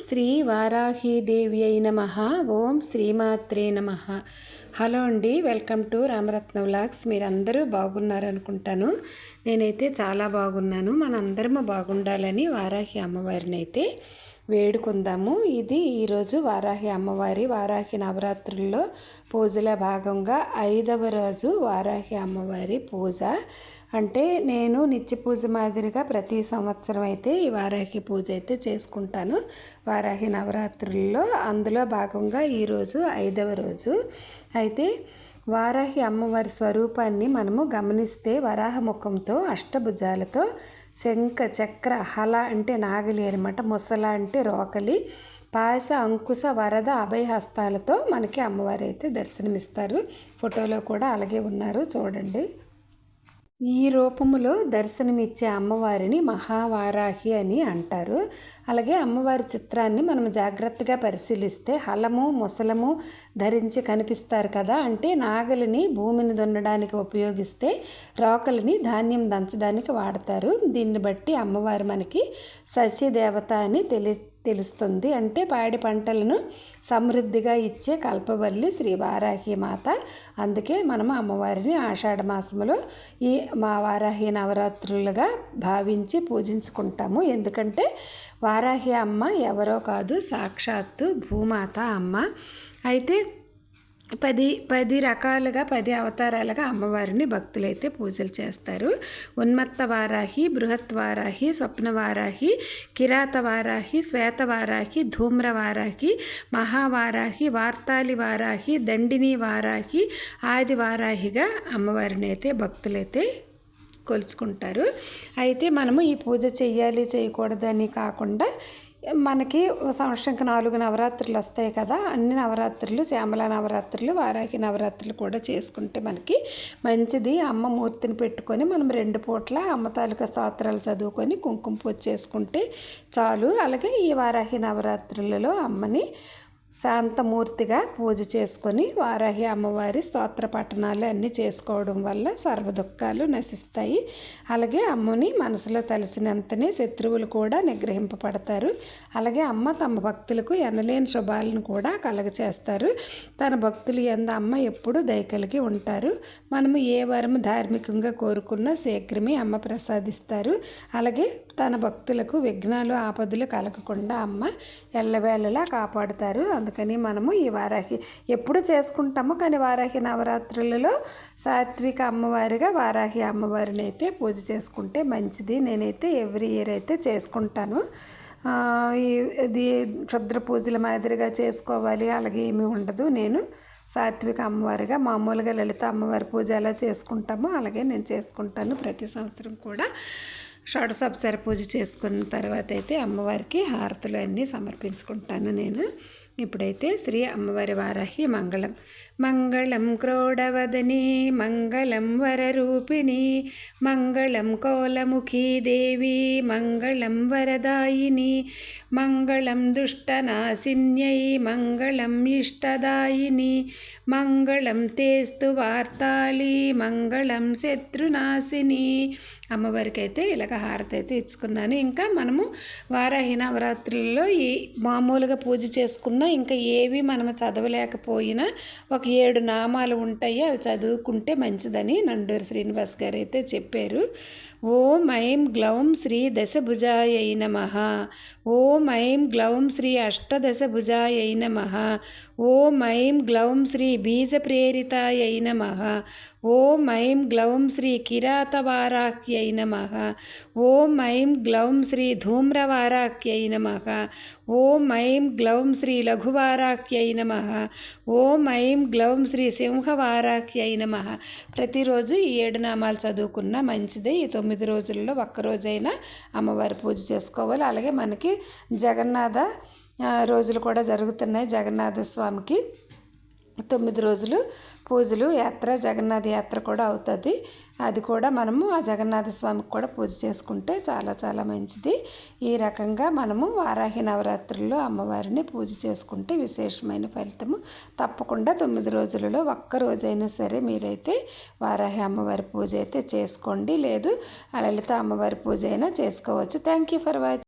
శ్రీ వారాహీదేవి అయి నమ. ఓం శ్రీమాత్రే నమ. హలో అండి వెల్కమ్ టు రామరత్న వ్లాగ్స్ మీరందరూ బాగున్నారనుకుంటాను. నేనైతే చాలా బాగున్నాను. మనందరము బాగుండాలని వారాహి అమ్మవారిని అయితే వేడుకుందాము. ఇది ఈరోజు వారాహి అమ్మవారి వారాహి నవరాత్రుల్లో పూజల భాగంగా ఐదవ రోజు వారాహి అమ్మవారి పూజ. అంటే నేను నిత్య పూజ మాదిరిగా ప్రతి సంవత్సరం అయితే ఈ వారాహి పూజ అయితే చేసుకుంటాను. వారాహి నవరాత్రుల్లో అందులో భాగంగా ఈరోజు ఐదవ రోజు. అయితే వారాహి అమ్మవారి స్వరూపాన్ని మనము గమనిస్తే వరాహ ముఖంతో అష్టభుజాలతో శంఖ చక్ర హల అంటే నాగలి అనమాట ముసల అంటే రోకలి. పాయస అంకుశ వరద అభయహస్తాలతో మనకి అమ్మవారు అయితే దర్శనమిస్తారు. ఫోటోలో కూడా అలాగే ఉన్నారు. చూడండి. ఈ రూపములో దర్శనమిచ్చే అమ్మవారిని మహావారాహి అని అంటారు. అలాగే అమ్మవారి చిత్రాన్ని మనం జాగ్రత్తగా పరిశీలిస్తే హలము ముసలము ధరించి కనిపిస్తారు కదా. అంటే నాగలిని భూమిని దున్నడానికి ఉపయోగిస్తే రోకలిని ధాన్యం దంచడానికి వాడతారు. దీన్ని బట్టి అమ్మవారు మనకి సస్యదేవత అని తెలి తెలుస్తుంది. అంటే పాడి పంటలను సమృద్ధిగా ఇచ్చే కల్పవల్లి శ్రీ వారాహి మాత. అందుకే మనము అమ్మవారిని ఆషాఢ మాసంలో ఈ మా వారాహి నవరాత్రులుగా భావించి పూజించుకుంటాము. ఎందుకంటే వారాహి అమ్మ ఎవరో కాదు సాక్షాత్తు భూమాత అమ్మ. అయితే పది పది రకాలుగా పది అవతారాలుగా అమ్మవారిని భక్తులైతే పూజలు చేస్తారు. ఉన్మత్త వారాహి బృహత్ వారాహి స్వప్న వారాహి కిరాత వారాహి శ్వేత వారాహి ధూమ్ర వారాహి మహావారాహి వార్తాలి వారాహి దండిని వారాహి ఆది వారాహిగా అమ్మవారిని అయితే భక్తులైతే కొలుచుకుంటారు. అయితే మనము ఈ పూజ చెయ్యాలి చేయకూడదని కాకుండా మనకి సంవత్సరంకి నాలుగు నవరాత్రులు వస్తాయి కదా అన్ని నవరాత్రులు శ్యామల నవరాత్రులు వారాహి నవరాత్రులు కూడా చేసుకుంటే మనకి మంచిది. అమ్మ మూర్తిని పెట్టుకొని మనం రెండు పూట్ల అమ్మ తాలూకా స్తోత్రాలు చదువుకొని కుంకుమ పూజ చేసుకుంటే చాలు. అలాగే ఈ వారాహి నవరాత్రులలో అమ్మని శాంతమూర్తిగా పూజ చేసుకొని వారాహి అమ్మవారి స్తోత్ర పట్టణాలు అన్నీ చేసుకోవడం వల్ల సర్వ దుఃఖాలు నశిస్తాయి. అలాగే అమ్మని మనసులో తలసినంతనే శత్రువులు కూడా నిగ్రహింపబడతారు. అలాగే అమ్మ తమ భక్తులకు ఎనలేని శుభాలను కూడా కలగచేస్తారు. తన భక్తులు ఎందు అమ్మ ఎప్పుడు దయకలిగి ఉంటారు. మనము ఏ వరం ధార్మికంగా కోరుకున్నా శీఘ్రమే అమ్మ ప్రసాదిస్తారు. అలాగే తన భక్తులకు విఘ్నాలు ఆపదలు కలగకుండా అమ్మ ఎల్లవేళలా కాపాడుతారు. అందుకని మనము ఈ వారాహి ఎప్పుడు చేసుకుంటాము కానీ వారాహి నవరాత్రులలో సాత్విక అమ్మవారిగా వారాహి అమ్మవారిని అయితే పూజ చేసుకుంటే మంచిది. నేనైతే ఎవ్రీ ఇయర్ అయితే చేసుకుంటాను. ఇది క్షుద్ర పూజల మాదిరిగా చేసుకోవాలి. అలాగే ఏమీ ఉండదు. నేను సాత్విక అమ్మవారిగా మామూలుగా లలిత అమ్మవారి పూజ ఎలా చేసుకుంటామో అలాగే నేను చేసుకుంటాను ప్రతి సంవత్సరం కూడా. షోడసోపచార పూజ చేసుకున్న తర్వాత అయితే అమ్మవారికి హారతులు అన్నీ సమర్పించుకుంటాను నేను. ఇప్పుడైతే శ్రీ అమ్మవారి వారాహి మంగళం. మంగళం క్రోడవదని మంగళం వరరూపిణి మంగళం కోలముఖీ దేవి మంగళం వరదాయిని మంగళం దుష్టనాశిన్యై మంగళం ఇష్టదాయిని మంగళం తేస్తు వార్తాళి మంగళం శత్రునాశిని. అమ్మవారికైతే ఇలాగ హారతి అయితే ఇచ్చుకున్నాను. ఇంకా మనము వారాహి నవరాత్రుల్లో ఈ మామూలుగా పూజ చేసుకున్నా ఇంకా ఏవి మనము చదవలేకపోయినా ఒక ఏడు నామాలు ఉంటాయి అవి చదువుకుంటే మంచిదని నండూరు శ్రీనివాస్ గారు అయితే చెప్పారు. ఓం ఐం గ్లౌం శ్రీ దశభుజాయ నమ. ఓం ఐం గ్లౌం శ్రీ అష్టదశభుజాయ నమ. ఓం ఐం గ్లౌం శ్రీ బీజప్రేరితాయ నమ. ఓం ఐం గ్లౌం శ్రీ కిరాతవారాహ్యై నమ. ఓం ఐం గ్లౌం శ్రీ ధూమ్రవారాఖ్యై నమ. ఓం ఐం గ్లౌం శ్రీ లఘువారాఖ్యై నమ. ఓం ఐం గ్లౌం శ్రీ సింహవారాఖ్యై నమ. ప్రతిరోజు ఈ ఏడు నామాలు చదువుకున్న మంచిదే. ఈ తొమ్మిది రోజుల్లో ఒక్కరోజైనా అమ్మవారి పూజ చేసుకోవాలి. అలాగే మనకి జగన్నాథ రోజులు కూడా జరుగుతున్నాయి జగన్నాథ స్వామికి. తొమ్మిది రోజులు పూజలు యాత్ర జగన్నాథ యాత్ర కూడా అవుతుంది. అది కూడా మనము ఆ జగన్నాథ స్వామికి కూడా పూజ చేసుకుంటే చాలా చాలా మంచిది. ఈ రకంగా మనము వారాహి నవరాత్రుల్లో అమ్మవారిని పూజ చేసుకుంటే విశేషమైన ఫలితము. తప్పకుండా తొమ్మిది రోజులలో ఒక్క రోజైనా సరే మీరైతే వారాహి అమ్మవారి పూజ అయితే చేసుకోండి. లేదు లలిత అమ్మవారి పూజ అయినా చేసుకోవచ్చు. Thank you for watching